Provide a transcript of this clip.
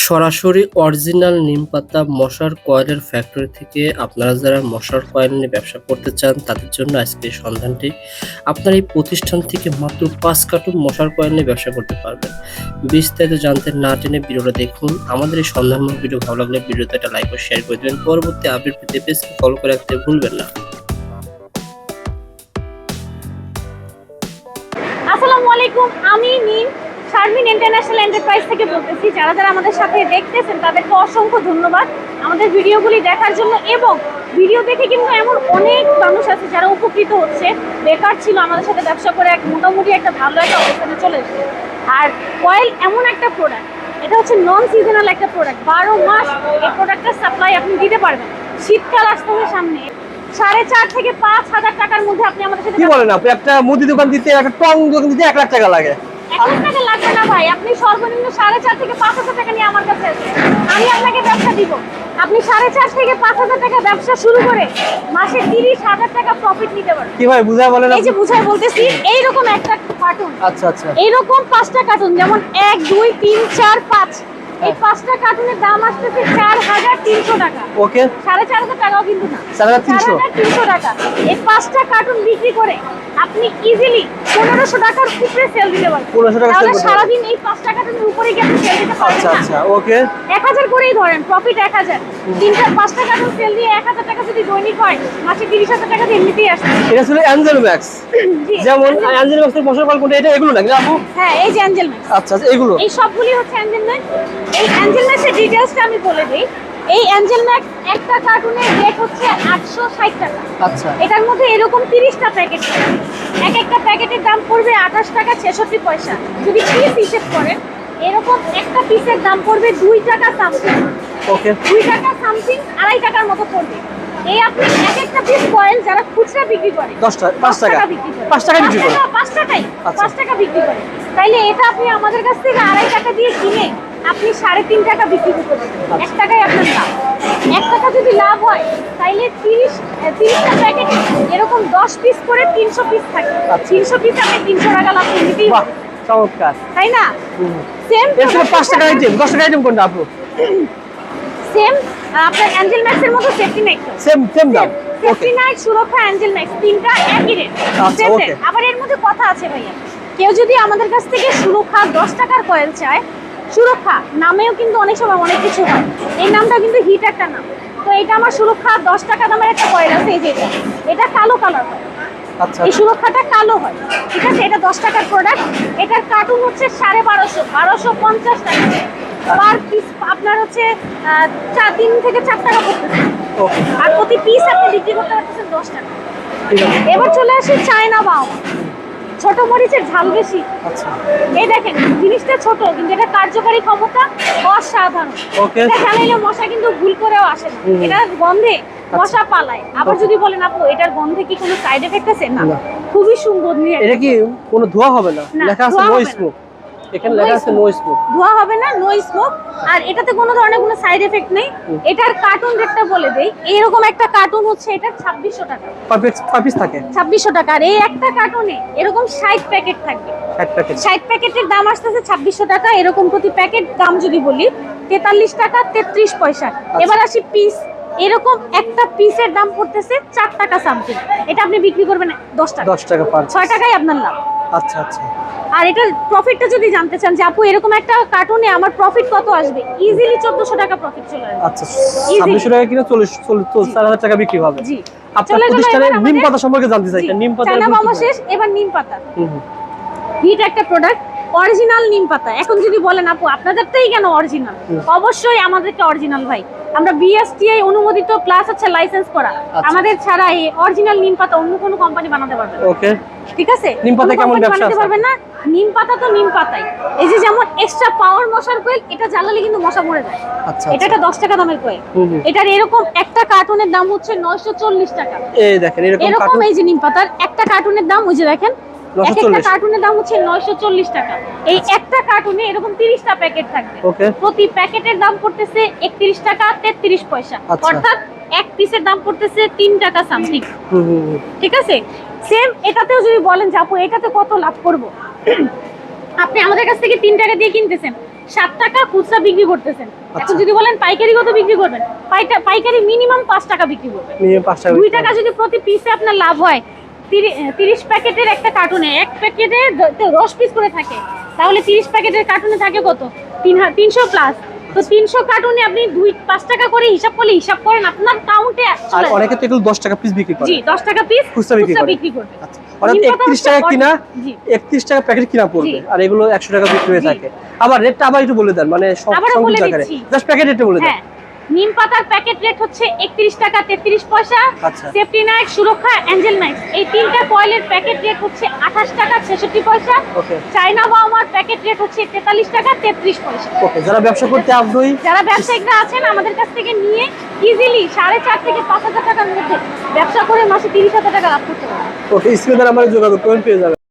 সরাসরি অরিজিনাল নিমপাতা মশার কয়েলের ফ্যাক্টরি থেকে আপনারা যারা মশার কয়েল নিয়ে ব্যবসা করতে চান, তাদের জন্য আজকে এই সন্ধানটি। আপনার এই প্রতিষ্ঠান থেকে মাত্র পাঁচ কার্টুন মশার কয়েল নিয়ে ব্যবসা করতে পারবেন। বিস্তারিত জানতে না টেনে ভিডিওটা দেখুন। আমাদের এই সন্ধানমূলক ভিডিও ভালো লাগলে ভিডিওতে একটা লাইক ও শেয়ার করে দেবেন। পরবর্তী আপডেট পেতে পেজকে ফলো করে রাখতে ভুলবেন না। আসসালামু আলাইকুম, আমি নিম শারমিন ইন্টারন্যাশনাল এন্টারপ্রাইজ থেকে বলতেছি, যারা যারা আমাদের সাথে দেখতেছেন, তাদেরকে অসংখ্য ধন্যবাদ। আমাদের ভিডিওগুলি দেখার জন্য এবং ভিডিও দেখে কিন্তু এমন অনেক মানুষ আছে যারা উপকৃত হচ্ছে। বেকার ছিল, আমাদের সাথে ব্যবসা করে এক মোটামুটি একটা ভালো একটা অবস্থানে চলে এসেছে। আর কয়েল এমন একটা প্রোডাক্ট এটা হচ্ছে নন সিজনাল একটা প্রোডাক্ট বারো মাস এই প্রোডাক্টের সাপ্লাই আপনি দিতে পারবেন। শীতকাল আসতে হবে সামনে। সাড়ে চার থেকে পাঁচ হাজার টাকার মধ্যে আপনি আমাদের সাথে কি বলেন আপনি? একটা মুদি দোকান দিতে, একটা টং দোকান দিতে এক লাখ টাকা লাগে। এক টাকা লাগবে না ভাই। আপনি সর্বনিম্ন সাড়ে চার থেকে পাঁচ হাজার টাকা নিয়ে আমার কাছে আসবেন। আমি আপনাকে ব্যবসা দিব। আপনি সাড়ে চার থেকে পাঁচ হাজার টাকা ব্যবসা শুরু করে মাসে তিরিশ হাজার টাকা প্রফিট নিতে পারবেন। কি ভাই বুঝায় বলেন এই যে বুঝাই বলতেছি এইরকম একটা কার্টুন আচ্ছা আচ্ছা। এইরকম পাঁচটা কার্টুন যেমন এক দুই তিন চার পাঁচ। এই। পাঁচটা কার্টুনের দাম আসতেছে চার হাজার তিনশো টাকা ওকে সাড়ে চার হাজার টাকাও কিন্তু না চার হাজার তিনশো? তিনশো টাকা এই পাঁচটা কার্টুন বিক্রি করে আপনি ইজিলি পনেরোশো টাকার উপরে সেল দিতে পারবেন পনেরোশো টাকা। সারাদিন এই পাঁচটা কার্টুনের উপরে গিয়ে আপনি সেল দিতে আচ্ছা আচ্ছা ওকে। এক হাজার করেই ধরেন প্রফিট এক হাজার। তিনটা পাঁচটা কার্টুন সেল দিয়ে এক হাজার টাকা যদি দৈনিক হয় মাসে তিরিশ হাজার টাকা দিয়ে এমনিতেই আসবে এটা ছিল অ্যাঞ্জেল ম্যাক্স যেমন অ্যাঞ্জেল ম্যাক্সের মশলা কল কোনটা এটা এগুলো নাকি আপু? হ্যাঁ এই যে অ্যাঞ্জেল ম্যাক্স আচ্ছা আচ্ছা এগুলো। এই সবগুলি হচ্ছে অ্যাঞ্জেল ম্যাক্স এই অ্যাঞ্জেল ম্যাক্সের ডিটেলসটা আমি বলে দিই। এই অ্যাঞ্জেল ম্যাক্স একটা কার্টুনের রেট হচ্ছে আটশো ষাট টাকা। আচ্ছা। এটার মধ্যে এরকম তিরিশটা প্যাকেট এক একটা প্যাকেটের দাম পড়বে আঠাশ টাকা ছেষট্টি পয়সা। যদি পিস হিসেব করেন এরকম একটা পিসের দাম পড়বে দুই টাকা সামথিং ওকে দুই টাকা সামথিং আড়াই টাকার মতো পড়বে। এই আপনি এক একটা পিস কয়েল যারা খুচরা বিক্রি করে দশ টাকা পাঁচ টাকা বিক্রি করে। পাঁচ টাকা বিক্রি করে। পাঁচ টাকাই আচ্ছা। পাঁচ টাকা বিক্রি করে। তাইলে এটা আপনি আমাদের কাছ থেকে আড়াই টাকা দিয়ে কিনে আপনি সাড়ে তিন টাকা বিক্রি করতে পারবেন। আচ্ছা। এক টাকাই আপনার লাভ। এক টাকা যদি লাভ হয় তাইলে তিরিশ তিরিশটা প্যাকেটে এরকম দশ পিস করে তিনশো পিস থাকে। আচ্ছা। তিনশো পিস আপনি তিনশো টাকা লাভ নিতেই বাহ। চমৎকার। তাই না? সেম এর থেকে পাঁচ টাকা আইটেম দশ টাকা আইটেম কোনটা আপু? সেম আপনার অ্যাঞ্জেল ম্যাক্সের মতো সেফটি নেট সেম সেম দাম। সেফটি নাইট সুরক্ষা অ্যাঞ্জেল ম্যাক্স তিনটা একই রেট আচ্ছা, okay. আবার এর মধ্যে কথা আছে ভাইয়া। কেউ যদি আমাদের কাছ থেকে সুরক্ষা দশ টাকার কয়েল চায় সুরক্ষা নামেও কিন্তু অনেক সময় অনেক কিছু হয়। এই নামটা কিন্তু হিট একটা নাম। তো এটা আমার সুরক্ষা দশ টাকা দামের একটা কয়েল আছে এই যে এটা। কালো কালার হয়। আচ্ছা এই সুরক্ষাটা কালো হয় ঠিক আছে? এটা দশ টাকার প্রোডাক্ট এটার কার্টুন হচ্ছে সাড়ে বারোশো বারোশো পঞ্চাশ টাকা। পার পিস আপনার হচ্ছে চার তিন থেকে চার টাকা পড়তেছে আর প্রতি পিস আপনি বিক্রি করতে পারতেছেন দশ টাকা। ঠিক আছে এবার চলে আসি চায়না বাও ছোট মরিচের ঝাল বেশি। আচ্ছা। এই দেখেন জিনিসটা ছোট কিন্তু এটা কার্যকারী ক্ষমতা অসাধারণ. এটা জ্বালাইলে মশা কিন্তু ভুল করেও আসে না। এটা গন্ধে মশা পালায়। আবার যদি বলেন আপু এটার গন্ধে কি কোনো সাইড এফেক্ট আছে? না। খুবই সুন্দর নিয়ে এটা কি কোনো ধোয়া হবে না? না, লেখা আছে নো। স্মোক এখানে লেখা আছে নো স্মোক ধোয়া হবে না নো স্মোক আর এটাতে কোনো ধরনের কোনো সাইড এফেক্ট নেই। এটার কার্টুন রেটটা বলে দেই। এরকম একটা কার্টুন হচ্ছে এটা ছাব্বিশশো টাকা। পারপিস থাকে? ছাব্বিশশো টাকা। আর এই একটা কার্টুনে এরকম ষাট প্যাকেট থাকবে। ষাট প্যাকেট ষাট প্যাকেটের দাম আসতেছে ছাব্বিশশো টাকা। এরকম প্রতি প্যাকেট দাম যদি বলি তেতাল্লিশ টাকা তেত্রিশ পয়সা। এবার আসি পিস এরকম একটা পিসের দাম পড়তেছে চার টাকা সামথিং এটা আপনি বিক্রি করবেন দশ টাকা। দশ টাকা পার ছয় টাকাই আপনার লাভ। আচ্ছা আচ্ছা। আর এটার প্রফিটটা যদি জানতে চান যে আপু এরকম একটা কার্টুনে আমার প্রফিট কত আসবে? ইজিলি 1400 টাকা প্রফিট চলে আসবে। আচ্ছা ছাব্বিশশো টাকা কিনে চল্লিশ চল্লিশ চার হাজার টাকা বিক্রি হবে। জি। আপনার প্রতিষ্ঠানে নিম পাতা সম্পর্কে জানতে চাই। জি, নিম পাতা শেষ এবার নিম পাতা। হুম হুম। হিট একটা প্রোডাক্ট অরিজিনাল নিম পাতা। এখন যদি বলেন আপু আপনাদেরটাই কেন অরিজিনাল? অবশ্যই আমাদেরকে অরিজিনাল ভাই। আমরা বিএসটিআই অনুমোদিত প্লাস হচ্ছে লাইসেন্স করা। আচ্ছা। আমাদের ছাড়া এই অরিজিনাল নিম পাতা অন্য কোনো কোম্পানি বানাতে পারবে না। ওকে ঠিক আছে? নিম কোনো কেমন ব্যবসা আছে? পারবে না। নিম পাতা তো নিম পাতাই। এই যে যেমন এক্সট্রা পাওয়ার মশার কোয়েল এটা জ্বালালে কিন্তু মশা মরে যায়। আচ্ছা এটা একটা দশ টাকা দামের কোয়েল। এটার এরকম একটা কার্টুনের দাম হচ্ছে নয়শো চল্লিশ টাকা। এই দেখেন এরকম কার্টুন এই যে নিম পাতার একটা কার্টুনের দাম ওই যে দেখেন একটা কার্টুনের দাম হচ্ছে নয়শো চল্লিশ টাকা। এই একটা কার্টুনে এরকম তিরিশটা প্যাকেট থাকবে। প্রতি প্যাকেটের দাম পড়তেছে টাকা পয়সা। আচ্ছা। অর্থাৎ এক পিসের দাম পড়তেছে তিন টাকা সামথিং। ঠিক আছে? সেম এটাতেও যদি বলেন যে আপু এটাতে কত লাভ করব? আপনি আমাদের কাছ থেকে তিন টাকা দিয়ে কিনতেছেন ষাট টাকা খুচরা বিক্রি করতেছেন। এখন আচ্ছা। যদি বলেন পাইকারি কত বিক্রি করবেন পাইকা- পাইকারি মিনিমাম পাঁচ টাকা বিক্রি করবেন। দুই টাকা যদি প্রতি পিসে আপনার লাভ হয় তিরিশ প্যাকেটের একটা কার্টুনে এক প্যাকেটে দশ পিস করে থাকে। তাহলে তিরিশ প্যাকেটের কার্টুনে থাকে কত? তিন তিনশো প্লাস তো তিনশো কার্টুনে আপনি দুই পাঁচ টাকা করে হিসাব করলে হিসাব করেন আপনার কাউন্টে আর অনেকে তো এগুলো দশ টাকা পিস বিক্রি করে। জি দশ টাকা পিস খুচরা বিক্রি করে। করবে আচ্ছা অর্থাৎ একত্রিশ টাকা কিনা একত্রিশ টাকা প্যাকেট কিনা পড়বে। আর এগুলো একশো টাকা বিক্রি হয়ে থাকে। আবার রেটটা আবার একটু বলে দেন মানে সব জায়গায়। জাস্ট প্যাকেট রেটটা বলে দেন। হ্যাঁ। নিম পাতার প্যাকেট রেট হচ্ছে একত্রিশ টাকা তেত্রিশ পয়সা আচ্ছা। সেফটি নাইট সুরক্ষা অ্যাঞ্জেল নাইট। এই তিনটা কয়েলের প্যাকেট রেট হচ্ছে আঠাশ টাকা ছেষট্টি পয়সা। চাইনা বাউমার প্যাকেট রেট হচ্ছে তেতাল্লিশ টাকা তেত্রিশ পয়সা। যারা ব্যবসা করতে আগ্রহী যারা ব্যবসায়িকরা আছেন আমাদের কাছ থেকে নিয়ে ইজিলি সাড়ে চার থেকে পাঁচ হাজার টাকার মধ্যে ব্যবসা করে মাসে তিরিশ হাজার টাকা লাভ করতে পারবেন। ওকে স্ক্রিনে আমার যোগাযোগ করবেন পেয়ে যাবেন।